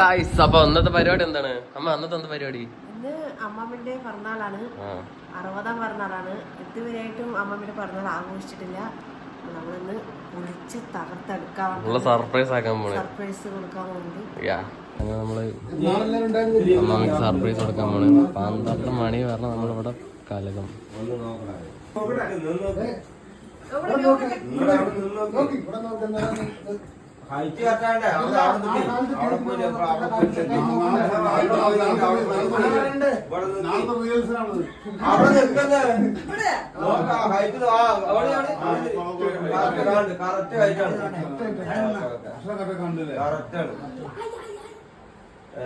അപ്പൊ അന്നത്തെ പരിപാടി എന്താണ്? അമ്മ അന്നത്തെ എന്താ പരിപാടി? ഇന്ന് അമ്മമ്മന്റെ പിറന്നാളാണ്. അറുപതാം പിറന്നാളാണ്. ഇതുവരെയായിട്ടും അമ്മാമ്മയുടെ പിറന്നാൾ ആഘോഷിച്ചിട്ടില്ല. നമ്മളിന്ന് പൊളിച്ച് തകർത്തെടുക്കാൻ സർപ്രൈസ് ആക്കാൻ പോണേ. സർപ്രൈസ് കൊടുക്കാൻ അങ്ങനെ നമ്മൾ അമ്മമ്മക്ക് സർപ്രൈസ് കൊടുക്കാൻ പോണേ. പന്ത്രണ്ട് മണി വരണം നമ്മളിവിടെ കലകം. അവിടെ നിൽക്ക്. അവിടെ പോയി അവിടെ അവിടെ നിൽക്കുന്നേ നോക്ക്. ആ ഹൈറ്റ് കറക്റ്റ് കറക്റ്റ് ഹൈറ്റ് ആണ്. കറക്റ്റ് ആണ്. ഏ,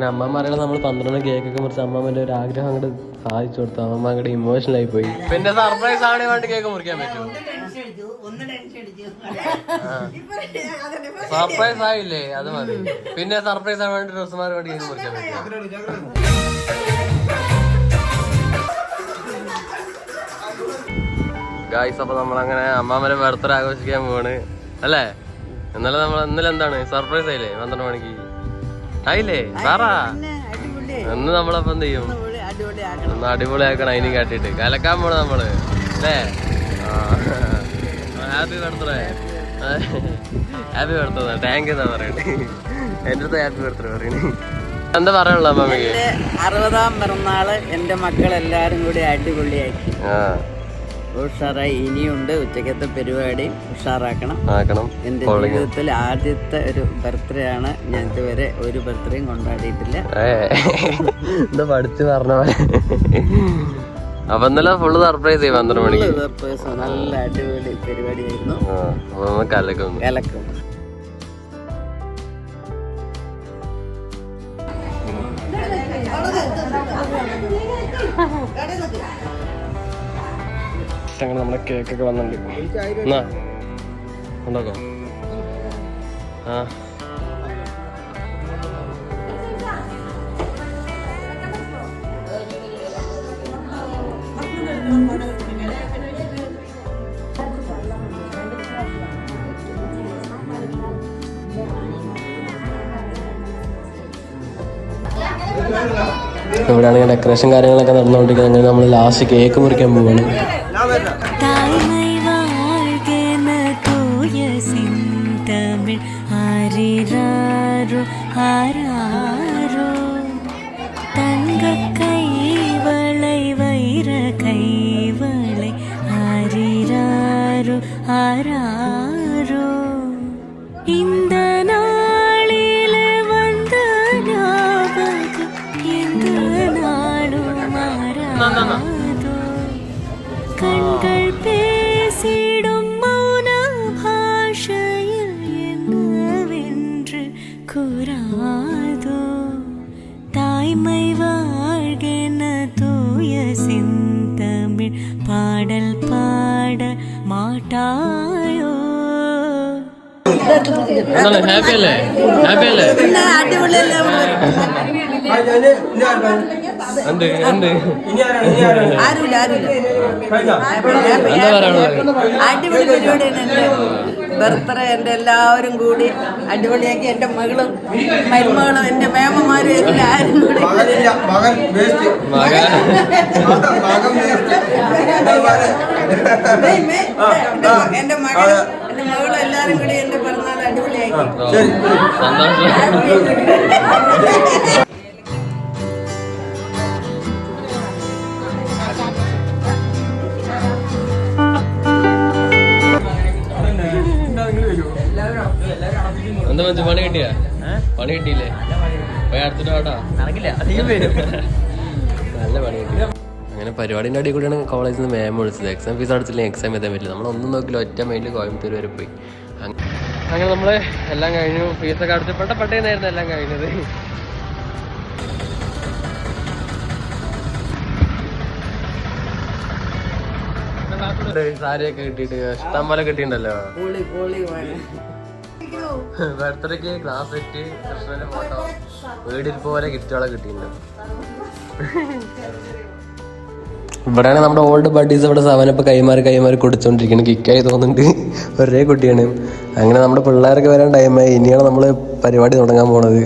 അങ്ങനെ അമ്മമാരുടെ നമ്മൾ പന്ത്രണ്ട് കേക്കൊക്കെ മുറിച്ച് അമ്മമ്മന്റെ ഒരു ആഗ്രഹം അങ്ങോട്ട് സാധിച്ചു കൊടുത്തു. അമ്മമ്മ അങ്ങോട്ട് ഇമോഷണൽ ആയി പോയി. പിന്നെ സർപ്രൈസ് ആണ് വേണ്ടി കേക്ക് മുറിക്കാൻ പറ്റുമോ? സർപ്രൈസ് ആയില്ലേ? അത് മതി. പിന്നെ സർപ്രൈസ് ആവാൻ വേണ്ടി ഡ്രസ്സുമാർ വേണ്ടി കേക്ക് മുറിക്കാൻ പറ്റുമോ? ഗായ്സ് അപ്പൊ നമ്മളങ്ങനെ അമ്മാമ്മനെ ബർത്ത്ഡേ ആഘോഷിക്കാൻ പോവാണ്. അല്ലേ? എന്നാലും നമ്മൾ ഇന്നലെ എന്താണ്? സർപ്രൈസ് ആയില്ലേ? പന്ത്രണ്ട് മണിക്ക്? ആയില്ലേ? സാറാ? ഇന്ന് നമ്മളപ്പം എന്ത് ചെയ്യും? ഒന്ന് അടിപൊളിയാക്കണം അതിനും കാട്ടിട്ട് കലക്കാൻ പോണ നമ്മൾ. അല്ലേ? Happy birthday happy birthday thank you എന്നാ പറയണേ. എന്റെ അടുത്ത് ഹാപ്പി ബർത്ത്ഡേ പറയണേ. എന്താ പറയാനുള്ള അമ്മമ്മക്ക് അറുപതാം പിറന്നാൾ എന്റെ മക്കളെല്ലാരും കൂടി അടിപൊളിയാക്കി. ആ. ഉഷാറായി. ഇനിയുണ്ട് ഉച്ചക്കത്തെ പരിപാടി. ഉഷാറാക്കണം. ആക്കണം. എന്റെ ജീവിതത്തിൽ ആദ്യത്തെ ഒരു ബർത്ത്ഡേ ആണ്. ഞാൻ ഇതുവരെ ഒരു ബർത്ത്ഡേയും കൊണ്ടാടിയിട്ടില്ല. എന്താ പഠിച്ചു പറഞ്ഞ പോലെ. അപ്പൊ ഇന്നലെ ഫുള്ള് സർപ്രൈസ് ചെയ്യും പന്ത്രണ്ട് മണിക്ക്. സർപ്രൈസ് നല്ല അടിപൊളി പരിപാടിയായിരുന്നു. കലക്കും. കലക്കും. കലക്കും അങ്ങനെ നമ്മുടെ കേക്ക് കേക്കൊക്കെ വന്നിട്ടുണ്ട്. എന്നാ? ഉണ്ടാക്കോ ആ. ഇവിടെയാണ് ഡെക്കറേഷൻ കാര്യങ്ങളൊക്കെ നടന്നുകൊണ്ടിരിക്കുന്നത്. നമ്മൾ ലാസ്റ്റ് കേക്ക് മുറിക്കാൻ പോവാണ്. தாய்மை வாழ்கென தூய சிந்தமிழ் ஆரிராரோ ஆராரோ தங்க கைவளை வைர கைவளை ஆரிராரோ ஆராரோ இந்த എന്ത് ഇനി ആരാണ്? ഇനി ആരാണ്? ആരുമില്ല ആരുമില്ല കഴിഞ്ഞോ? എന്താ പറയാനുള്ളത് അടിപൊളി പരിപാടിയാണ് ബർത്ത്ഡേ എന്റെ എല്ലാവരും കൂടി അടിപൊളിയാക്കി. എന്റെ മകളും മരുമകളും എന്റെ മേമമാരും എല്ലാവരും കൂടി എന്റെ മകൾ എന്റെ മകളും എന്റെ മകളും എല്ലാവരും കൂടി എന്റെ പിറന്നാൾ അടിപൊളിയാക്കി എന്താ മച്ചു പണി കിട്ടിയ? പണി കിട്ടിയില്ലേ? പോയി അടുത്തിട്ട് വേട്ടാ നല്ല പണി കിട്ടി. അങ്ങനെ പരിപാടിന്റെ അടി കൂടിയാണ് കോളേജിൽ നിന്ന് മാം വിളിച്ചത്. എക്സാം ഫീസ് അടച്ചില്ലെങ്കിൽ എക്സാം എഴുതാൻ പറ്റില്ല. നമ്മളൊന്നും നോക്കില്ല ഒറ്റ മൈൻഡിൽ കോയമ്പത്തൂർ വരെ പോയി. അങ്ങനെ നമ്മൾ എല്ലാം കഴിഞ്ഞു. ഫീസൊക്കെ അടച്ച് പെട്ട പെട്ടേന്നായിരുന്നു എല്ലാം കഴിഞ്ഞത്. സാരിയൊക്കെ കിട്ടിയിട്ട് ഇഷ്ടം പോലെ കിട്ടിയിട്ടുണ്ടല്ലോ. ബർത്ത്ഡേക്ക് ക്ലാസ് സെറ്റ് കൃഷ്ണന്റെ ഫോട്ടോ വീടിൽ പോലെ ഗിഫ്റ്റുകളെ കിട്ടിയിട്ടുണ്ട്. ഇവിടെയാണ് നമ്മുടെ ഓൾഡ് ബഡീസ് ഇവിടെ സവനപ്പ് കൈമാറി കൈമാറി കൊടുത്തോണ്ടിരിക്കുന്നത് കിക്കായി തോന്നുന്നുണ്ട്. ഒരേ കുട്ടിയാണ്. അങ്ങനെ നമ്മുടെ പിള്ളേരൊക്കെ വരാൻ ടൈമായി ഇനിയാണ് നമ്മൾ പരിപാടി തുടങ്ങാൻ പോണത്.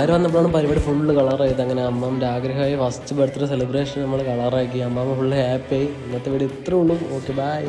പിള്ളേർ വന്നപ്പോഴാണ് പരിപാടി ഫുള്ള് കളറായത്. അങ്ങനെ അമ്മാമ്മന്റെ ആഗ്രഹമായി ഫസ്റ്റ് ബർത്ത്ഡേ സെലിബ്രേഷൻ നമ്മൾ കളറാക്കി. അമ്മാമ്മ ഫുള്ള് ഹാപ്പി ആയി. ഇന്നത്തെ വീഡിയോ ഇത്രേ ഉള്ളൂ. Okay bye